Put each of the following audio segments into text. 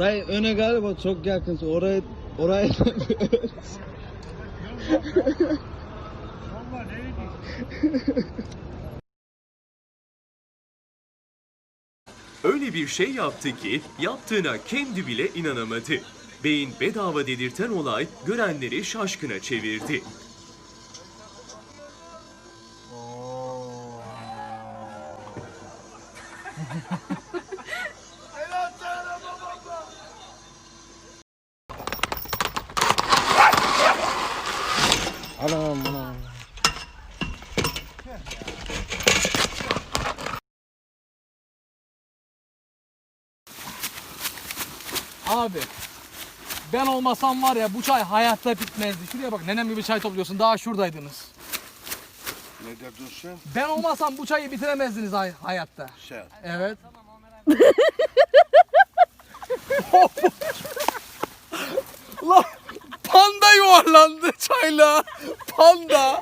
Dayı öne galiba çok yakınsın. Orayı orayı Öyle bir şey yaptı ki yaptığına kendi bile inanamadı. Beyin bedava dedirten olay görenleri şaşkına çevirdi. Abi ben olmasam var ya bu çay hayatta bitmezdi. Şuraya bak nenem gibi çay topluyorsun daha şuradaydınız. Ne dedin sen? Ben olmasam bu çayı bitiremezdiniz hay- hayatta. Sen. Evet. Lan panda yuvarlandı çayla. Panda.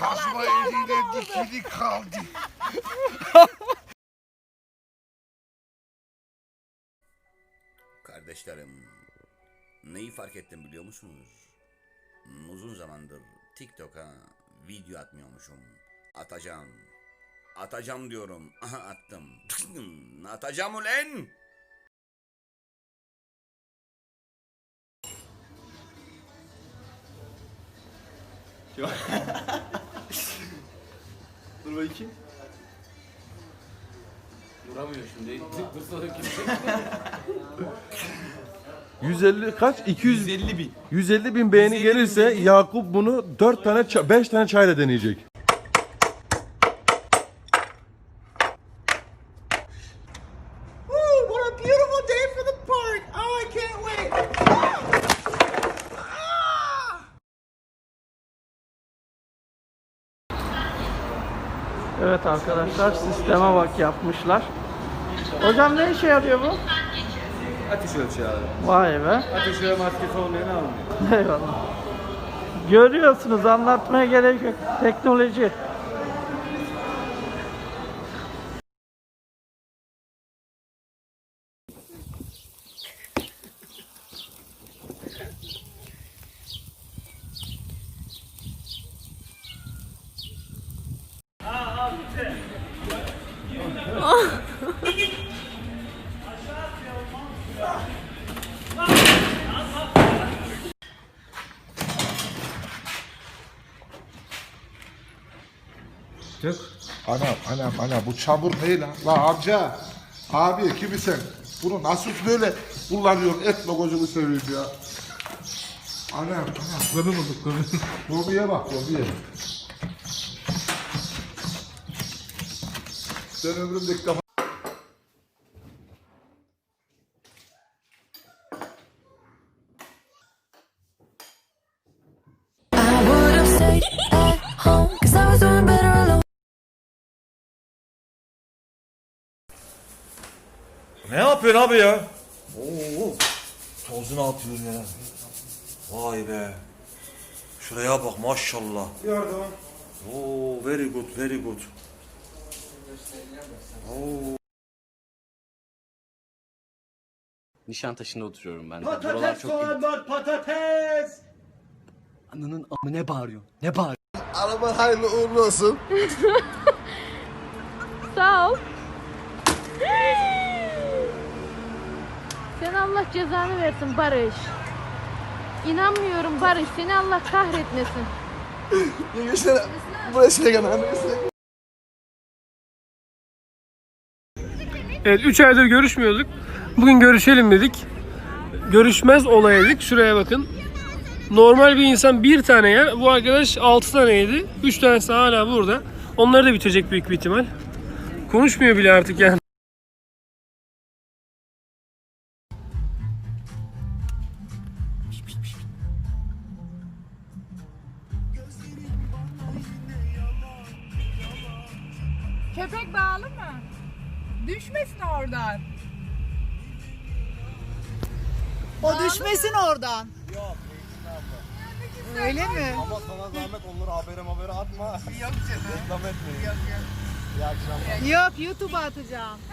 Kazma eliyle dikili kaldı. Kardeşlerim, neyi fark ettim biliyor musunuz? Uzun zamandır TikTok'a video atmıyormuşum. Atacağım. Atacağım diyorum. Aha attım. Atacağım ulen! Dur bakayım. Duramıyor şimdi. Dursa kimse. 150 kaç? 200 150 bin. 150 bin beğeni gelirse Yakup bunu 4 tane 5 tane çayla deneyecek. Evet arkadaşlar sisteme bak yapmışlar. Hocam ne işe yarıyor bu? Ateş ölçüyor abi. Vay be. Ateş ve maskesi olmayan almıyor. Eyvallah. Görüyorsunuz anlatmaya gerek yok. Teknoloji. Anam anam anam bu çamur ne lan? La amca. Abi kimi sen? Bunu nasıl böyle kullanıyorsun? Et gözünü seveyim ya. Anam anam. Gömü bulduk gömü. Gömüye bak gömüye. Ben ömrümde ilk defa I would have stayed at home Cause I was doing better alone Ne yapıyorsun abi ya? Oo, tozunu atıyor ya. Vay be. Şuraya bak maşallah. Yardım. Oo, very good, very good. Nişantaşı'nda oturuyorum ben. Buralar çok iyi. var patates. Ananın amı ne bağırıyor? Ne bağırıyor? Araba hayırlı uğurlu olsun. Sağ ol. Sen Allah cezanı versin Barış. İnanmıyorum Barış. Seni Allah kahretmesin. Evet 3 aydır görüşmüyorduk. Bugün görüşelim dedik. Görüşmez olaydık. Şuraya bakın. Normal bir insan bir tane yer. Bu arkadaş 6 tane yedi. 3 tanesi hala burada. Onları da bitirecek büyük bir ihtimal. Konuşmuyor bile artık yani. Köpek bağlı mı? Düşmesin oradan. O düşmesin oradan. Öyle mi? Ama sana zahmet onları habere habere atma. Yok canım. Reklam etmeyin. Yok yok. İyi akşamlar. Yok YouTube'a atacağım.